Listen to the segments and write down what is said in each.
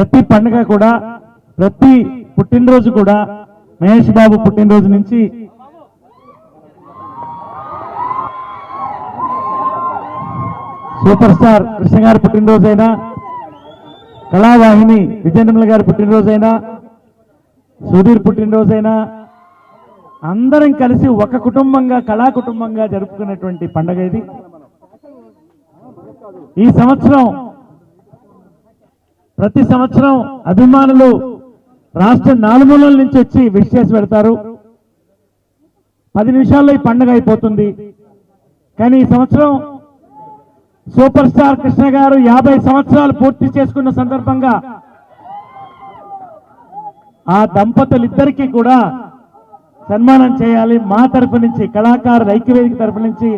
ప్రతి పండుగ కూడా ప్రతి పుట్టినరోజు కూడా మహేష్ బాబు పుట్టినరోజు నుంచి సూపర్ స్టార్ కృష్ణ గారి పుట్టినరోజైనా కళావాహిని విజయనిర్మల గారి పుట్టినరోజైనా సుధీర్ పుట్టినరోజైనా అందరం కలిసి ఒక కుటుంబంగా కళా కుటుంబంగా జరుపుకునేటువంటి పండుగ ఇది. ఈ సంవత్సరం ప్రతి సంవత్సరం అభిమానులు రాష్ట్ర నాలుమూలల నుంచి వచ్చి విష్ చేసి పెడతారు. పది నిమిషాల్లో ఈ పండుగ అయిపోతుంది. కానీ ఈ సంవత్సరం సూపర్ స్టార్ కృష్ణ గారు యాభై సంవత్సరాలు పూర్తి చేసుకున్న సందర్భంగా ఆ దంపతులిద్దరికీ కూడా సన్మానం చేయాలి. మా తరపు నుంచి కళాకారుల ఐక్యవేదిక తరపు నుంచి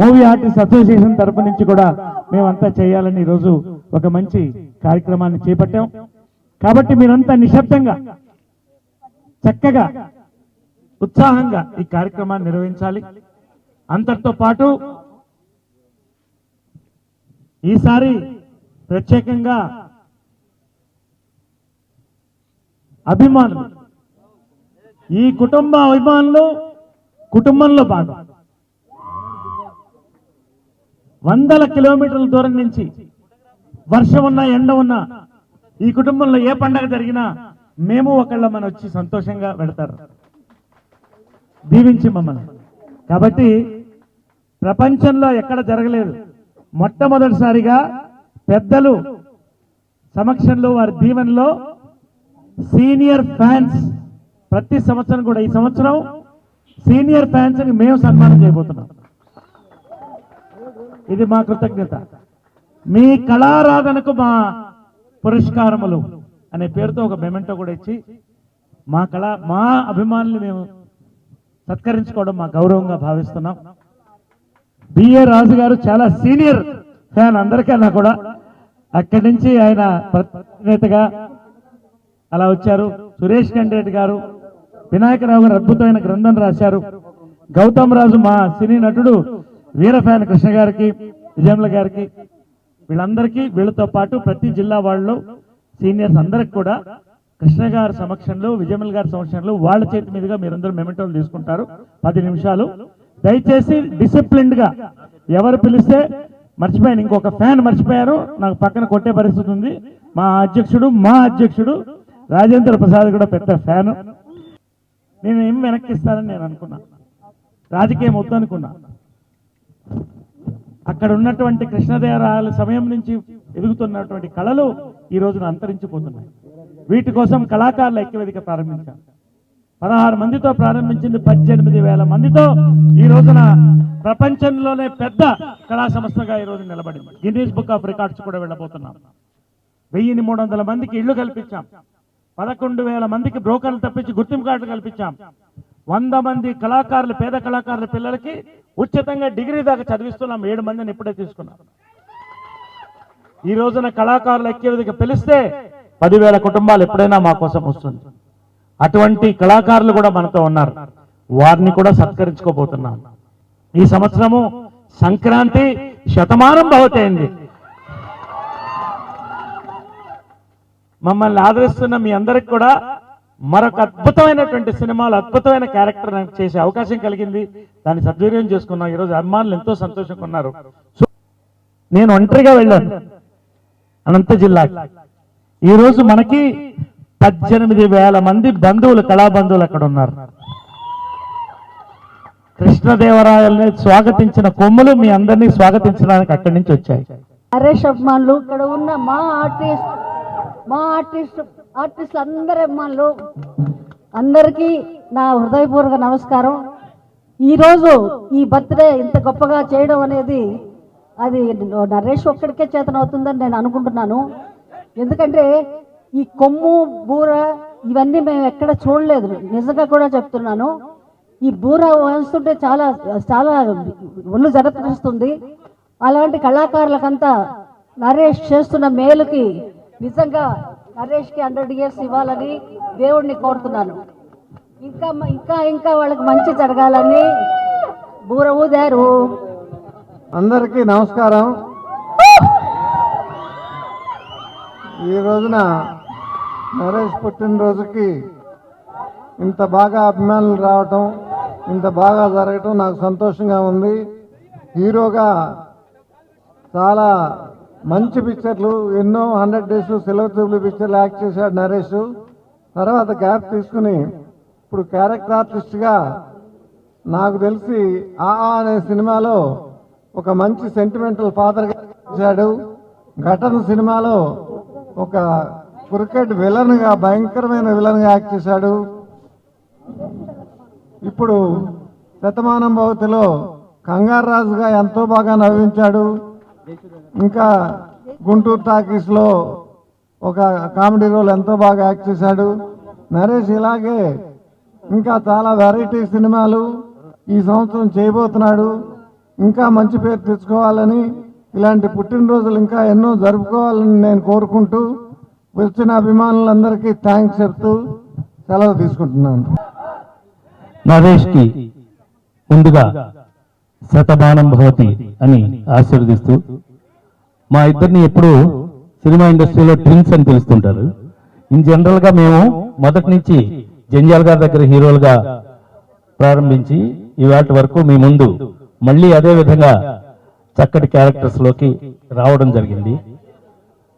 మూవీ ఆర్టిస్ట్ అసోసియేషన్ తరపు నుంచి కూడా మేమంతా చేయాలని ఈరోజు ఒక మంచి కార్యక్రమాన్ని చేపట్టాం. కాబట్టి మీరంతా నిశ్శబ్దంగా చక్కగా ఉత్సాహంగా ఈ కార్యక్రమాన్ని నిర్వహించాలి. అంతటితో పాటు ఈసారి ప్రత్యేకంగా అభిమానులు ఈ కుటుంబ అభిమానులు కుటుంబంలో భాగం. వందల కిలోమీటర్ల దూరం నుంచి వర్షం ఉన్నా ఎండ ఉన్నా ఈ కుటుంబంలో ఏ పండగ జరిగినా మేము ఒకళ్ళ మన వచ్చి సంతోషంగా పెడతారు. దీవించి మమ్మల్ని. కాబట్టి ప్రపంచంలో ఎక్కడ జరగలేదు. మొట్టమొదటిసారిగా పెద్దలు సమక్షంలో వారి దీవెనలో సీనియర్ ఫ్యాన్స్ ప్రతి సంవత్సరం కూడా ఈ సంవత్సరం సీనియర్ ఫ్యాన్స్ని మేము సన్మానం చేయబోతున్నాం. ఇది మా కృతజ్ఞత. మీ కళారాధనకు మా పురస్కారములు అనే పేరుతో ఒక మెమెంటో కూడా ఇచ్చి మా కళ మా అభిమానులు మేము సత్కరించుకోవడం మా గౌరవంగా భావిస్తున్నాం. బిఏ రాజు గారు చాలా సీనియర్ ఫ్యాన్ అందరికన్నా కూడా అక్కడి నుంచి ఆయన ప్రతినేతగా అలా వచ్చారు. సురేష్ కండేటి గారు వినాయకరావు గారు అద్భుతమైన గ్రంథం రాశారు. గౌతమ్ రాజు మా సినీ నటుడు వీర ఫ్యాన్ కృష్ణ గారికి విజయముల గారికి వీళ్ళందరికీ వీళ్ళతో పాటు ప్రతి జిల్లా వాళ్ళు సీనియర్స్ అందరికి కూడా కృష్ణ గారి సమక్షంలో విజయమల్ గారి సమక్షంలో వాళ్ళ చేతి మీదుగా మీరందరూ మెమెంటోలు తీసుకుంటారు. పది నిమిషాలు. దయచేసి డిసిప్లిన్డ్గా ఎవరు పిలిస్తే మర్చిపోయాను. ఇంకొక ఫ్యాన్ మర్చిపోయారు. నాకు పక్కన కొట్టే పరిస్థితి ఉంది. మా అధ్యక్షుడు మా అధ్యక్షుడు రాజేంద్ర ప్రసాద్ కూడా పెద్ద ఫ్యాను. నేను ఏం వెనక్కిస్తానని నేను అనుకున్నా. రాజకీయం వద్దు అనుకున్నా అక్కడ ఉన్నటువంటి కృష్ణదేవరాయల సమయం నుంచి ఎదుగుతున్నటువంటి కళలు ఈ రోజున అంతరించిపోతున్నాయి. వీటి కోసం కళాకారుల ఐక్యవేదిక ప్రారంభించారు. పదహారు మందితో ప్రారంభించింది పద్దెనిమిది వేల మందితో ఈ రోజున ప్రపంచంలోనే పెద్ద కళా సంస్థగా ఈ రోజు నిలబడింది. గిన్నీస్ బుక్ ఆఫ్ రికార్డ్స్ కూడా వెళ్ళబోతున్నాం. వెయ్యిని మూడు వందల మందికి ఇళ్ళు కల్పించాం. పదకొండు వేల మందికి బ్రోకర్లు తప్పించి గుర్తింపు కార్డులు కల్పించాం. వంద మంది కళాకారులు పేద కళాకారుల పిల్లలకి ఉచితంగా డిగ్రీ దాకా చదివిస్తున్నాం. ఏడు మందిని ఇప్పుడే తీసుకున్నాం. ఈ రోజున కళాకారులు ఎక్కేదిగా పిలిస్తే పదివేల కుటుంబాలు ఎప్పుడైనా మా కోసం వస్తుంది. అటువంటి కళాకారులు కూడా మనతో ఉన్నారు. వారిని కూడా సత్కరించుకోబోతున్నాం. ఈ సంవత్సరము సంక్రాంతి శతమానం భవతైంది. మమ్మల్ని ఆదరిస్తున్న మీ అందరికి కూడా మరొక అద్భుతమైనటువంటి సినిమాలు అద్భుతమైన క్యారెక్టర్ నాకు చేసే అవకాశం కలిగింది. దాన్ని సద్వినియోగం చేసుకున్నాం. ఈరోజు అభిమానులు ఎంతో సంతోషంగా ఉన్నారు. నేను ఒంటరిగా వెళ్ళాను. అనంత జిల్లా. ఈ రోజు మనకి పద్దెనిమిది వేల మంది బంధువులు కళా బంధువులు అక్కడ ఉన్నారు. కృష్ణదేవరాయల్ని స్వాగతించిన కొమ్ములు మీ అందరినీ స్వాగతించడానికి అక్కడి నుంచి వచ్చాయి. నరేష్ అభిమానులు ఇక్కడ ఉన్న మా ఆర్టిస్ట్ మా ఆర్టిస్ట్ ఆర్టిస్ట్ అందరి అభిమానులు అందరికీ నా హృదయపూర్వక నమస్కారం. ఈరోజు ఈ బర్త్డే ఇంత గొప్పగా చేయడం అనేది అది నరేష్ ఒక్కడికే చేతనవుతుందని నేను అనుకుంటున్నాను. ఎందుకంటే ఈ కొమ్ము బూర ఇవన్నీ మేము ఎక్కడ చూడలేదు. నిజంగా కూడా చెప్తున్నాను. ఈ బూర వహిస్తుంటే చాలా చాలా ఒళ్ళు జరపిస్తుంది అలాంటి కళాకారులకంతా నరేష్ చేస్తున్న మేలుకి నిజంగా నరేష్కి హండ్రెడ్ ఇయర్స్ ఇవ్వాలని దేవుడిని కోరుతున్నాను. ఇంకా ఇంకా ఇంకా వాళ్ళకి మంచి జరగాలని బూర ఊదారు. అందరికీ నమస్కారం. ఈ రోజున నరేష్ పుట్టినరోజుకి ఇంత బాగా అభిమానులు రావటం ఇంత బాగా జరగటం నాకు సంతోషంగా ఉంది. హీరోగా చాలా మంచి పిక్చర్లు ఎన్నో హండ్రెడ్ డేస్ సిల్వర్ జూబ్లీ పిక్చర్లు యాక్ట్ చేశాడు నరేష్. తర్వాత గ్యాప్ తీసుకుని ఇప్పుడు క్యారెక్టర్ ఆర్టిస్ట్గా నాకు తెలిసి ఆ ఆ అనే సినిమాలో ఒక మంచి సెంటిమెంటల్ ఫాదర్గా చేశాడు. ఘటన సినిమాలో ఒక క్రికెట్ విలన్గా భయంకరమైన విలన్గా యాక్ట్ చేశాడు. ఇప్పుడు శతమానం భవతిలో కంగారు రాజుగా ఎంతో బాగా నవ్వించాడు. ఇంకా గుంటూరు టాకీస్లో ఒక కామెడీ రోల్ ఎంతో బాగా యాక్ట్ చేశాడు. నరేష్ ఇలాగే ఇంకా చాలా వెరైటీ సినిమాలు ఈ సంవత్సరం చేయబోతున్నాడు. ఇంకా మంచి పేరు తెచ్చుకోవాలని ఇలాంటి పుట్టినరోజులు ఇంకా ఎన్నో జరుపుకోవాలని నేను కోరుకుంటూ వచ్చిన అభిమానులందరికీ థ్యాంక్స్ చెప్తూ సెలవు తీసుకుంటున్నాను. నరేష్కి ముందుగా శతమానం భవతి అని ఆశీర్వదిస్తూ మా ఇద్దరిని ఎప్పుడు సినిమా ఇండస్ట్రీలో ట్విన్స్ అని పిలుస్తుంటారు. ఇన్ జనరల్గా మేము మొదటి నుంచి జంజాల్ గారి దగ్గర హీరోలుగా ప్రారంభించి ఇవాటి వరకు మీ ముందు మళ్ళీ అదే విధంగా చక్కటి క్యారెక్టర్స్లోకి రావడం జరిగింది.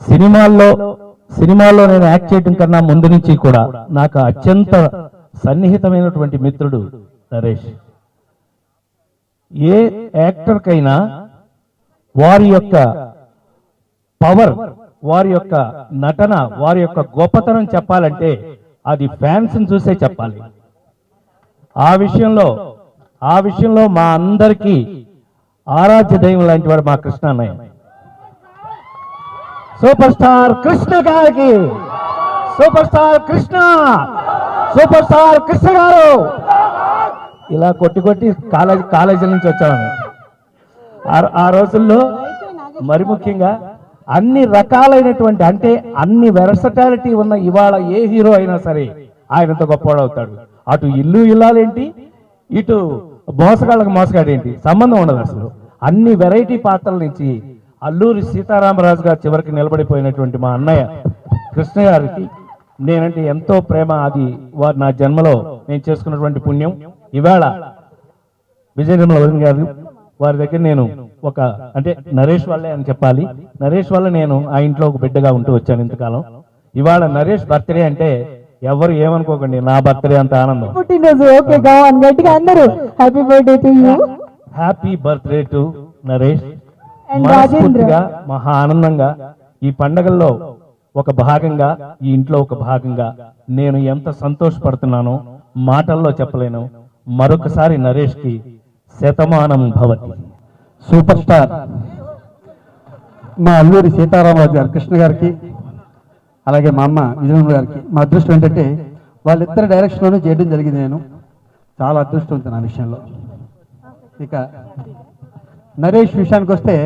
సినిమాల్లో సినిమాల్లో నేను యాక్ట్ చేయడం కన్నా ముందు నుంచి కూడా నాకు అత్యంత సన్నిహితమైనటువంటి మిత్రుడు నరేష్. ఏ యాక్టర్కైనా వారి యొక్క పవర్ వారి యొక్క నటన వారి యొక్క గొప్పతనం చెప్పాలంటే అది ఫ్యాన్స్ చూసే చెప్పాలి. ఆ విషయంలో ఆ విషయంలో మా అందరికీ ఆరాధ్య దైవం లాంటి వాడు మా కృష్ణ అన్నయ్య సూపర్ స్టార్ కృష్ణ గారికి super star Krishna super star Krishna garu. ఇలా కొట్టి కొట్టి కాలేజీ కాలేజీ నుంచి వచ్చాను. ఆ- ఆ రోజుల్లో మరి ముఖ్యంగా అన్ని రకాలైనటువంటి అంటే అన్ని వెరసటాలిటీ ఉన్న ఇవాళ ఏ హీరో అయినా సరే ఆయనంత గొప్పవాడవుతాడు అటు ఇల్లు ఇల్లాలేంటి ఇటు మోసగాళ్ళకి మోసగాడేంటి సంబంధం ఉండదు అసలు. అన్ని వెరైటీ పాత్రల నుంచి అల్లూరి సీతారామరాజు గారు చివరికి నిలబడిపోయినటువంటి మా అన్నయ్య కృష్ణ గారికి నేనంటే ఎంతో ప్రేమ. అది వారు నా జన్మలో నేను చేసుకున్నటువంటి పుణ్యం. ఇవాళ విజయ నిర్మల గారు వారి దగ్గర నేను ఒక అంటే నరేష్ వల్లే అని చెప్పాలి. నరేష్ వల్ల నేను ఆ ఇంట్లో ఒక బిడ్డగా ఉంటూ వచ్చాను ఇంతకాలం. ఇవాళ నరేష్ బర్త్డే అంటే ఎవరు ఏమనుకోకండి నా బర్త్డే అంత ఆనందం. పుట్టినరోజు ఓకే గవాన్ గట్టిగా అందరూ happy birthday to you happy birthday to Naresh. మనస్ఫూర్తిగా మహా ఆనందంగా ఈ పండగల్లో ఒక భాగంగా ఈ ఇంట్లో ఒక భాగంగా నేను ఎంత సంతోషపడుతున్నానో మాటల్లో చెప్పలేను. మరొకసారి నరేష్కి శతమానం భవతి. సూపర్ స్టార్ మా అల్లూరి సీతారామరాజు గారు కృష్ణ గారికి అలాగే మా అమ్మ విజయమ్మ గారికి మా అదృష్టం ఏంటంటే వాళ్ళిద్దరు డైరెక్షన్లోనే చేయడం జరిగింది నేను. చాలా అదృష్టం ఉంది నా విషయంలో. ఇక నరేష్ విషయానికి వస్తే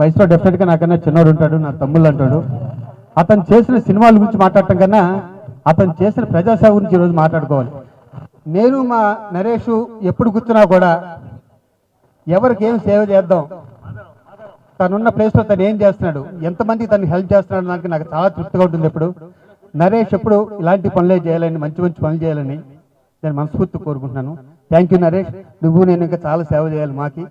వయసులో డెఫినెట్గా నాకన్నా చిన్నోడు ఉంటాడు నా తమ్ముళ్ళు అంటాడు. అతను చేసిన సినిమాల గురించి మాట్లాడటం కన్నా అతను చేసిన ప్రజాసేవ గురించి ఈరోజు మాట్లాడుకోవాలి. నేను మా నరేష్ ఎప్పుడు కూర్చున్నా కూడా ఎవరికి ఏం సేవ చేద్దాం? తనున్న ప్లేస్లో తను ఏం చేస్తున్నాడు? ఎంతమంది తను హెల్ప్ చేస్తున్నాడు దానికి నాకు చాలా తృప్తిగా ఉంటుంది ఎప్పుడు నరేష్ ఎప్పుడు ఇలాంటి పనులే చేయాలని మంచి మంచి పనులు చేయాలని నేను మనస్ఫూర్తి కోరుకుంటున్నాను. Thank you Naresh. నువ్వు నేను ఇంకా చాలా సేవ చేయాలి మాకి.